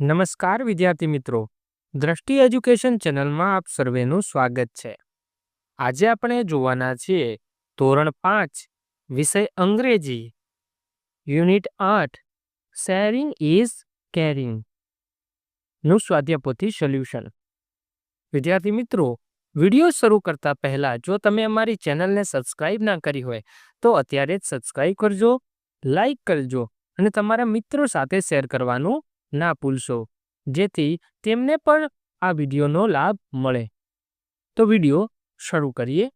નમસ્કાર, વિદ્યાર્થી મિત્રો. દ્રષ્ટિ એજ્યુકેશન ચેનલમાં આપ સર્વેનું સ્વાગત છે. આજે આપણે જોવાના છીએ ધોરણ પાંચ, વિષય અંગ્રેજી. યુનિટ આઠ શેરિંગ ઇઝ કેરિંગનું સ્વાધ્યાપોથી સોલ્યુશન. વિદ્યાર્થી મિત્રો, વીડિયો શરૂ કરતા પહેલા જો તમે અમારી ચેનલને સબસ્ક્રાઇબ ના કરી હોય, તો અત્યારે જ સબસ્ક્રાઇબ કરજો લાઈક કરજો અને તમારા મિત્રો સાથે શેર કરવાનું ના ભૂલશો. જેથી તેમને પણ આ વિડીયોનો લાભ મળે. તો વીડિયો શરૂ કરીએ.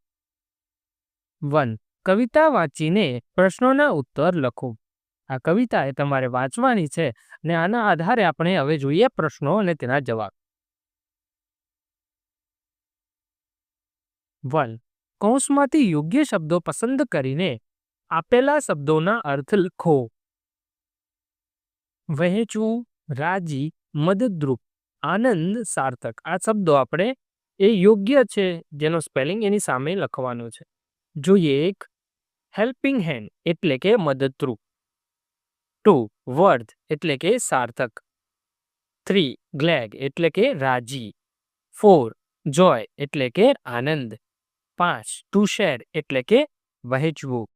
વન. કવિતા વાંચીને પ્રશ્નોના ઉત્તર લખો. આ કવિતા એ તમારે વાંચવાની છે અને આના આધારે આપણે હવે જોઈએ પ્રશ્નો અને તેના જવાબ. વન. કૌંસમાંથી યોગ્ય શબ્દો પસંદ કરીને આપેલા શબ્દોના અર્થ લખો. વહેંચવું. રાજી, મદદરૂપ, આનંદ સાર્થક. આ શબ્દો આપણે, એ યોગ્ય છે જેનો સ્પેલિંગ એની સામે લખવાનો છે. જોઈએ એક હેલ્પિંગ હેન્ડ એટલે કે મદદરૂપ. ટુ વર્ધ એટલે કે સાર્થક. થ્રી ગ્લેગ એટલે કે રાજી. ફોર જોય એટલે કે આનંદ. પાંચ ટુ શેર એટલે કે વહેંચવું.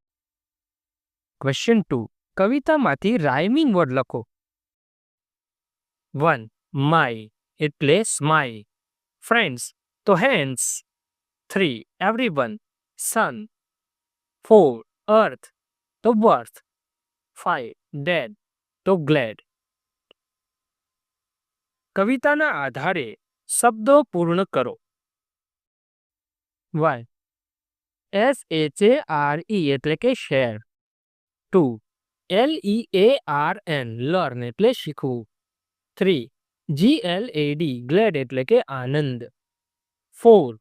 ક્વેશ્ચન ટુ કવિતામાંથી રાઇમિંગ વર્ડ લખો. વન માય એટલે સ્માય ફ્રેન્ડ્સ તો hands three every one sun four earth તો બર્થ ફાઈવ ડેડ તો ગ્લેડ કવિતાના આધારે શબ્દો પૂર્ણ કરો one S H A R E એટલે કે share two L E A R N learn એટલે શીખવું three G L A D glad એટલે કે આનંદ four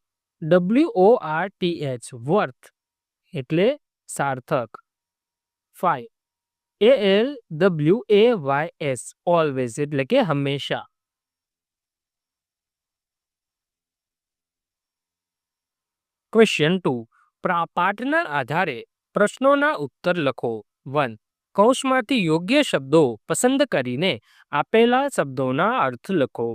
W O R T H worth એટલે સાર્થક five A L W A Y S always એટલે કે હંમેશા ક્વેશ્ચન ટુ પાઠના આધારે પ્રશ્નોના ઉત્તર લખો વન કૌંસમાંથી યોગ્ય શબ્દો પસંદ કરીને આપેલા શબ્દોના અર્થ લખો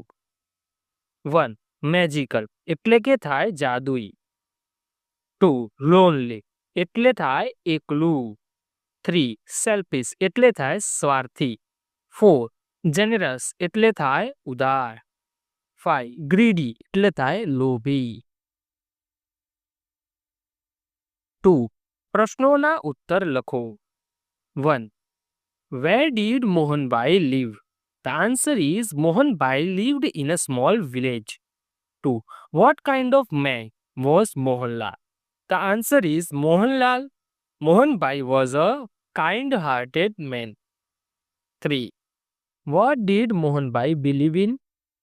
વન મેજિકલ એટલે કે થાય જાદુઈ ટુ લોનલી એટલે થાય એકલું થ્રી સેલ્ફિશ એટલે થાય સ્વાર્થી ફોર જેનરસ એટલે થાય ઉદાર ફાઈવ ગ્રીડી એટલે થાય લોભી ટુ પ્રશ્નોના ઉત્તર લખો one Where did Mohanbai live? The answer is Mohanbai lived in a small village. 2. What kind of man was Mohanlal? The answer is Mohanlal. Mohanbai was a kind-hearted man. 3. What did Mohanbai believe in?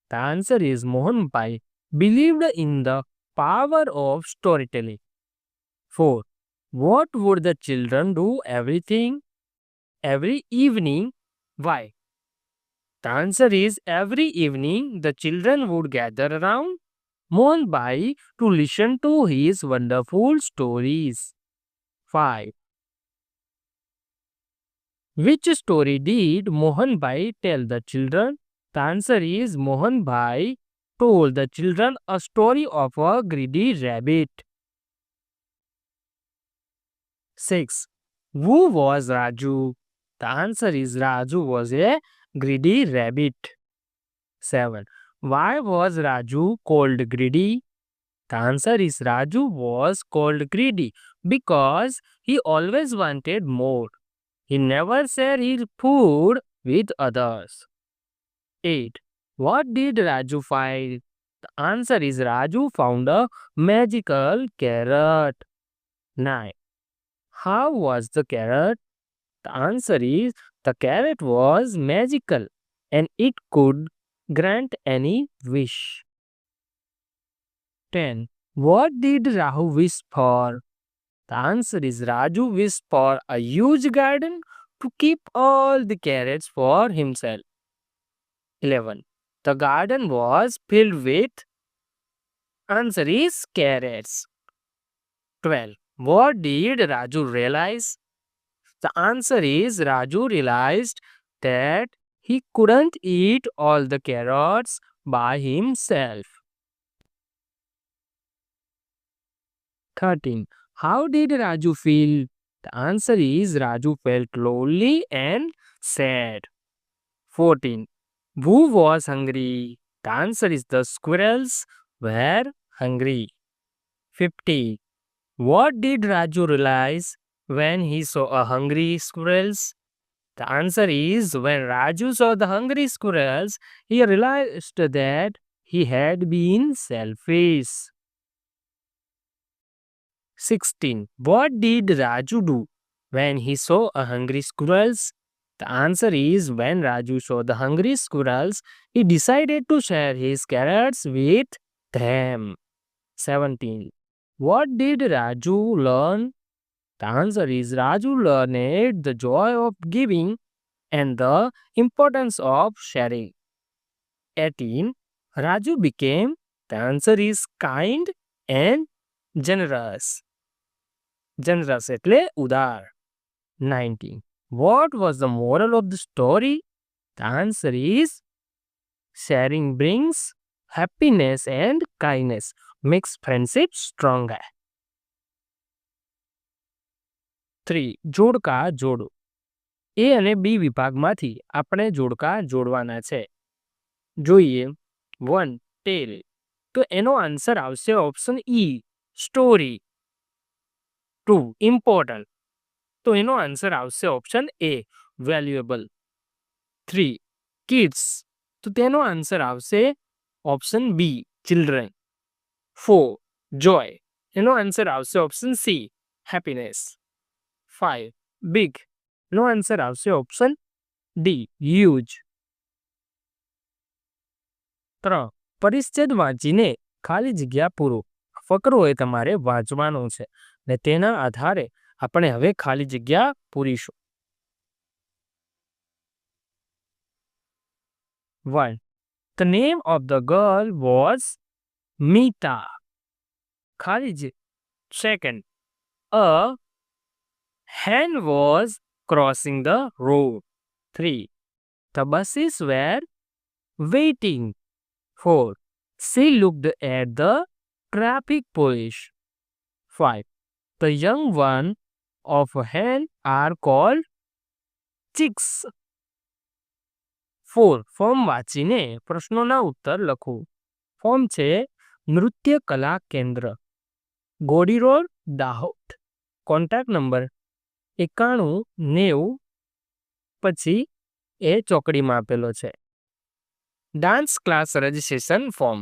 The answer is Mohanbai believed in the power of storytelling. 4. What would the children do everything? Every evening? Why? The answer is every evening the children would gather around Mohanbai to listen to his wonderful stories. 5. Which story did Mohan Mohanbai tell the children? The answer is Mohan Mohanbai told the children a story of a greedy rabbit. 6. Who was Raju? The answer is Raju was a greedy rabbit. 7. Why was Raju called greedy? The answer is Raju was called greedy because he always wanted more. He never shared his food with others. 8. What did Raju find? The answer is Raju found a magical carrot. 9. How was the carrot? The answer is the carrot was magical and it could grant any wish. 10. What did Rahu wish for? The answer is Raju wished for a huge garden to keep all the carrots for himself. 11. The garden was filled with answer is carrots. 12. What did Raju realize? The answer is Raju realized that he couldn't eat all the carrots by himself. 13. How did Raju feel? The answer is Raju felt lonely and sad. 14. Who was hungry? The answer is the squirrels were hungry. 15. What did Raju realize when he saw a hungry squirrels? The answer is when Raju saw the hungry squirrels, he realized that he had been selfish. 16. What did Raju do when he saw a hungry squirrels? The answer is when Raju saw the hungry squirrels, he decided to share his carrots with them. 17. What did Raju learn? The answer is Raju learned the joy of giving and the importance of sharing. 18. Raju became, the answer is kind and generous. Generous એટલે ઉદાર. 19. What was the moral of the story? The answer is sharing brings happiness and kindness, makes friendship stronger. 3. જોડકા જોડો. એ અને બી વિભાગમાંથી આપણે જોડકા જોડવાના છે. જોઈએ. One, tell. તો એનો આન્સર આવશે option E, story. Two, important. તો એનો આન્સર આવશે option A, valuable. Three, kids. તો તેનો આન્સર આવશે option B, children. Four, joy. એનો આન્સર આવશે option C, happiness. Five big નો આન્સર આવશે ઓપ્શન ડી હ્યુજ ત્રણ પરિચ્છેદ વાંચીને ખાલી જગ્યા પૂરો. ફકરો એ તમારે વાંચવાનો છે. ને તેના આધારે આપણે હવે ખાલી જગ્યા પૂરીશું. One the name of the girl was Meeta ખાલી જ. Second a hen was crossing the road. 3. The buses were waiting. 4. She looked at the traffic police. 5. The young one of hen are called chicks. 4. Form વાંચીને પ્રશ્નોના ઉત્તર લખો form છે નૃત્ય કલા કેન્દ્ર Godi road Dahod contact number એકાણું નેવું પછી એ ચોકડીમાં આપેલો છે. Dance class registration form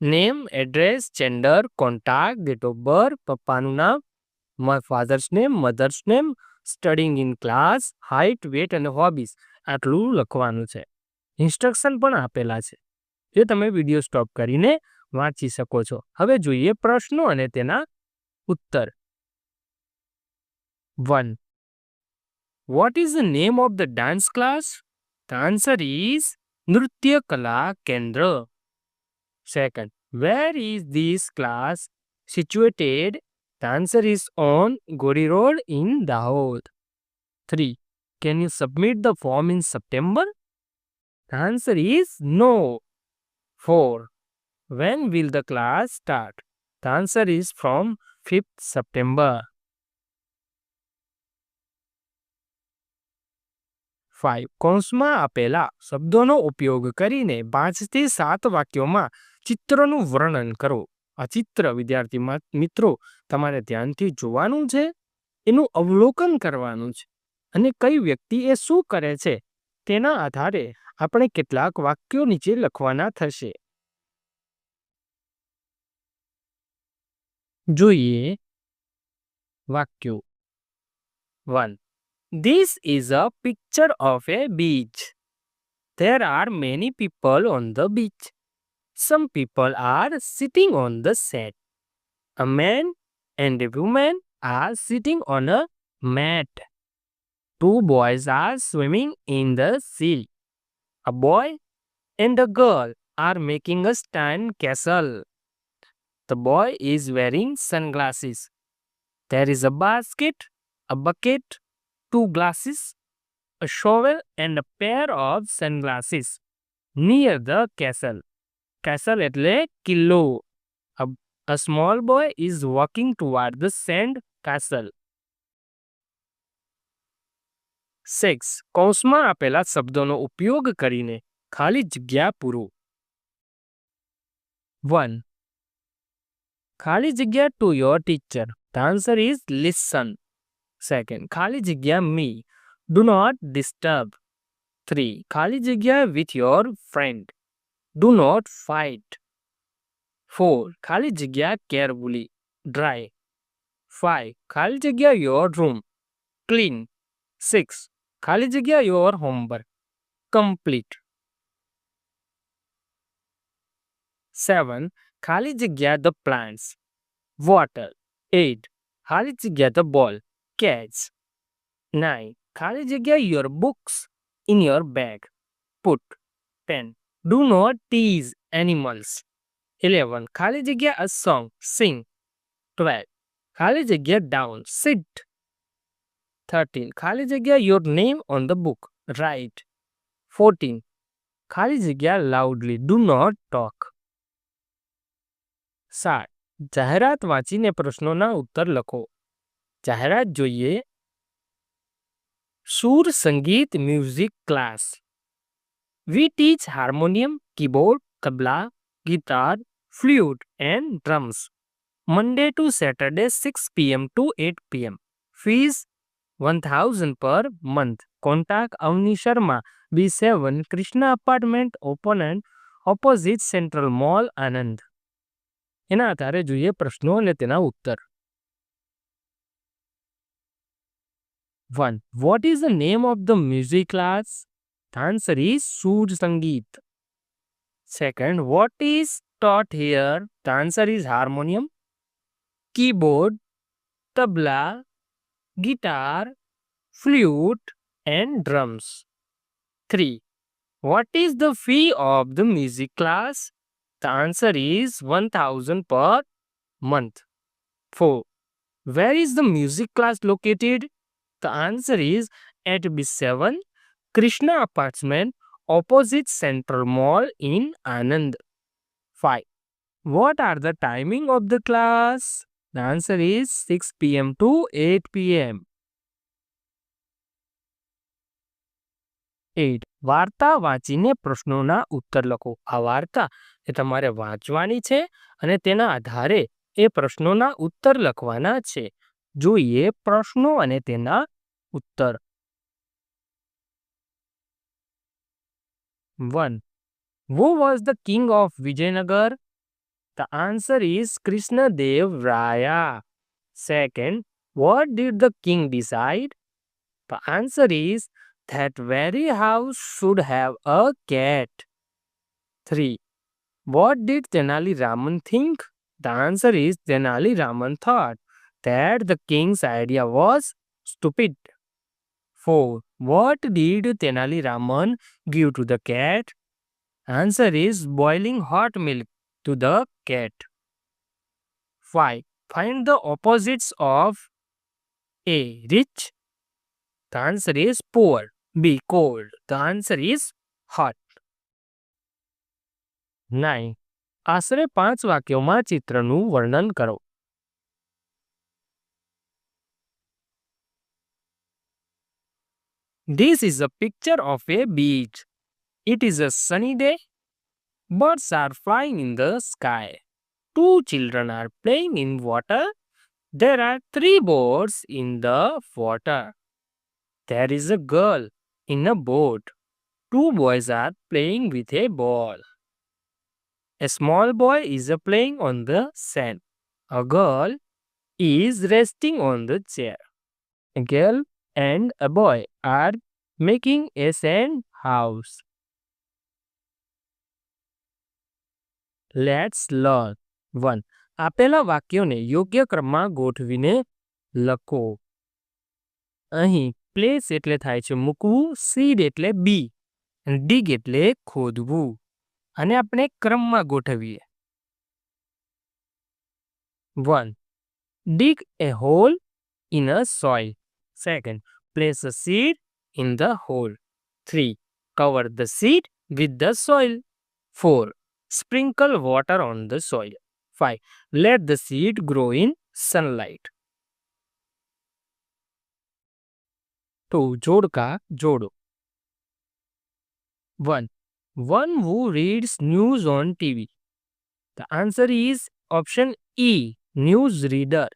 name address gender contact date of birth પપ્પાનું નામ father's name mother's name studying in class height weight અને હોબીઝ આટલું લખવાનું છે. ઇન્સ્ટ્રક્શન પણ આપેલા છે. જે તમે વીડિયો સ્ટોપ કરીને વાંચી શકો છો. હવે જોઈએ પ્રશ્નો અને તેના ઉત્તર. 1. What is the name of the dance class? The answer is Nritya Kala Kendra. Second, where is this class situated? The answer is on Gori Road in Dahod. 3. Can you submit the form in September? The answer is no. 4. When will the class start? The answer is from 5th September. 5. કૌંસમાં આપેલા શબ્દોનો ઉપયોગ કરીને પાંચથી સાત વાક્યોમાં ચિત્રનું વર્ણન કરો આ ચિત્ર વિદ્યાર્થી મિત્રો, તમારે ધ્યાનથી જોવાનું છે, એનું અવલોકન કરવાનું છે અને કઈ વ્યક્તિ એ શું કરે છે તેના આધારે આપણે કેટલાક વાક્યો નીચે લખવાના થશે જોઈએ વાક્યો one This is a picture of a beach. There are many people on the beach. Some people are sitting on the sand. A man and a woman are sitting on a mat. Two boys are swimming in the sea. A boy and a girl are making a stand castle. The boy is wearing sunglasses. There is a basket, a bucket, two glasses, a shovel, and a pair of sunglasses near the castle. Castle એટલે કિલ્લો. A, a small boy is walking toward the sand castle. Six કૌંસમાં આપેલા શબ્દોનો ઉપયોગ કરીને ખાલી જગ્યા પૂરો વન ખાલી જગ્યા two your teacher the answer is listen Second, Khali Jigya me. Do not disturb. 3. Khali Jigya with your friend. Do not fight. 4. Khali Jigya carefully. Dry. 5. Khali Jigya your room. Clean. 6. Khali Jigya your homework. Complete. 7. Khali Jigya the plants. Water. 8. Khali Jigya the ball. Catch nine ખાલી જગ્યા your books in your bag put ten do not tease animals eleven ખાલી જગ્યા a song Singh twelve ખાલી જગ્યા down seat thirteen ખાલી જગ્યા your name on the book write fourteen ખાલી જગ્યા લાઉડલી ડુ નોટ ટોક સાત જાહેરાત વાંચીને પ્રશ્નોના ઉત્તર લખો જાહેરાત જોઈએ સુર સંગીત music class we teach harmonium keyboard tabla guitar flute and drums Monday to Saturday six PM to eight PM fees one thousand per month contact Avani Sharma B seven Krishna apartment opponent opposite central mall Anand એના આધારે જોઈએ પ્રશ્નો અને તેના ઉત્તર 1. What is the name of the music class? The answer is Sood Sangeet. Second, what is taught here? The answer is harmonium, keyboard, tabla, guitar, flute and drums. 3. What is the fee of the music class? The answer is 1000 per month. 4. Where is the music class located? The answer is at b7 krishna apartment opposite central mall in anand 5. What are the timing of the class? The answer is 6 pm to 8 pm. 8. વાર્તા વાંચીને પ્રશ્નોના ઉત્તર લખો આ વાર્તા એ તમારે વાંચવાની છે અને તેના આધારે એ પ્રશ્નોના ઉત્તર લખવાના છે જોઈએ પ્રશ્નો અને તેના उत्तर one. Who was the king of Vijaynagar? The answer is Krishna Dev Raya. Second, what did the king decide? The answer is that very house should have a cat. 3. What did Tenali Raman think? The answer is Tenali Raman thought that the king's idea was stupid. 4. What did Tenali Raman give to the cat? Answer is boiling hot milk to the cat. 5. Find the opposites of A. Rich. The answer is poor. B. Cold. The answer is hot. 9. આશરે પાંચ વાક્યોમાં ચિત્રનું વર્ણન કરો This is a picture of a beach. It is a sunny day. Birds are flying in the sky. Two children are playing in water. There are three boats in the water. There is a girl in a boat. Two boys are playing with a ball. A small boy is playing on the sand. A girl is resting on the chair. A girl and a boy are making a sand house. Let's learn one આપેલા વાક્યોને યોગ્ય ક્રમમાં ગોઠવીને લખો અહીં place એટલે થાય છે મૂકવું સીડ એટલે બી ડીગ એટલે ખોદવું અને આપણે ક્રમમાં ગોઠવીએ one dig a hole in a soil Second, place a seed in the hole. 3. Cover the seed with the soil. 4. Sprinkle water on the soil. 5. Let the seed grow in sunlight. To जोड़ का जोड़ो One, one who reads news on TV? The answer is option E, news reader.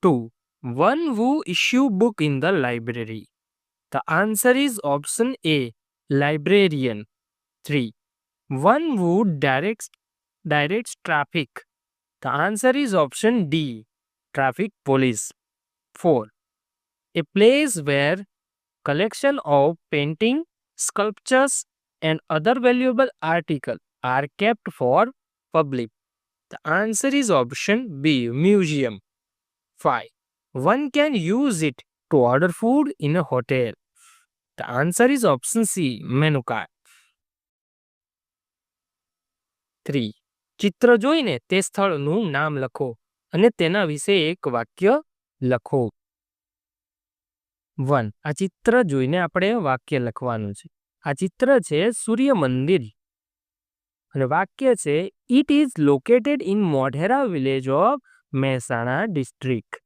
2. One who issue book in the library. The answer is option A, librarian. 3. One who directs directs traffic. The answer is option D, traffic police. 4. A place where collection of painting, sculptures and other valuable article are kept for public. The answer is option B, museum. 5. One can use it to order food in a hotel. The answer is option C, menu card. 3. ચિત્ર જોઈને તે સ્થળનું નામ લખો અને તેના વિશે એક વાક્ય લખો વન આ ચિત્ર જોઈને આપણે વાક્ય લખવાનું છે આ ચિત્ર છે સૂર્ય મંદિર અને વાક્ય છે it is located in Modhera village of Mehsana district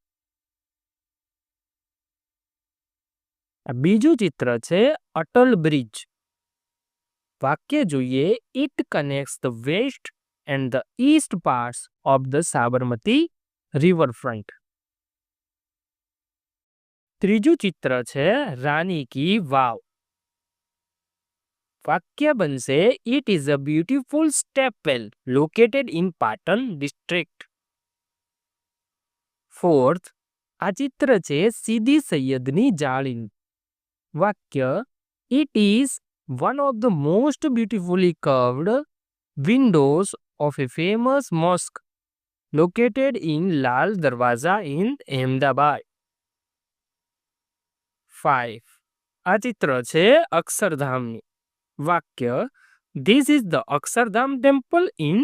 બીજું ચિત્ર છે અટલ બ્રિજ વાક્ય જોઈએ it connects the west and the east parts of the Sabarmati riverfront ત્રીજું ચિત્ર છે રાની કી વાવ વાક્ય બનશે it is a beautiful step well located in Patan district fourth આ ચિત્ર છે સીદી સૈયદની જાળી વાક્ય it is one of the most beautifully curved Windows of A famous મોસ્ક located in Lal Darwaja in Ahmedabad five આ ચિત્ર છે અક્ષરધામની વાક્ય this is the Akshardham temple in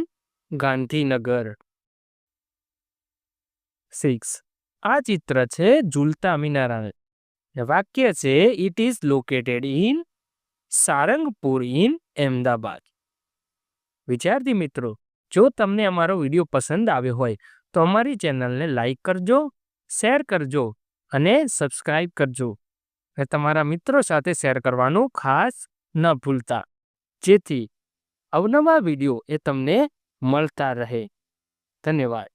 Gandhinagar six આ ચિત્ર છે ઝૂલતા મિનારા વાક્ય છે it is located in Sarangpur in Ahmedabad વિદ્યાર્થી મિત્રો, જો તમને અમારો વીડિયો પસંદ આવ્યો હોય, તો અમારી ચેનલને લાઈક કરજો, શેર કરજો અને સબસ્ક્રાઈબ કરજો. અને તમારા મિત્રો સાથે શેર કરવાનું ખાસ ન ભૂલતા. જેથી અવનવા વીડિયો એ તમને મળતા રહે. ધન્યવાદ.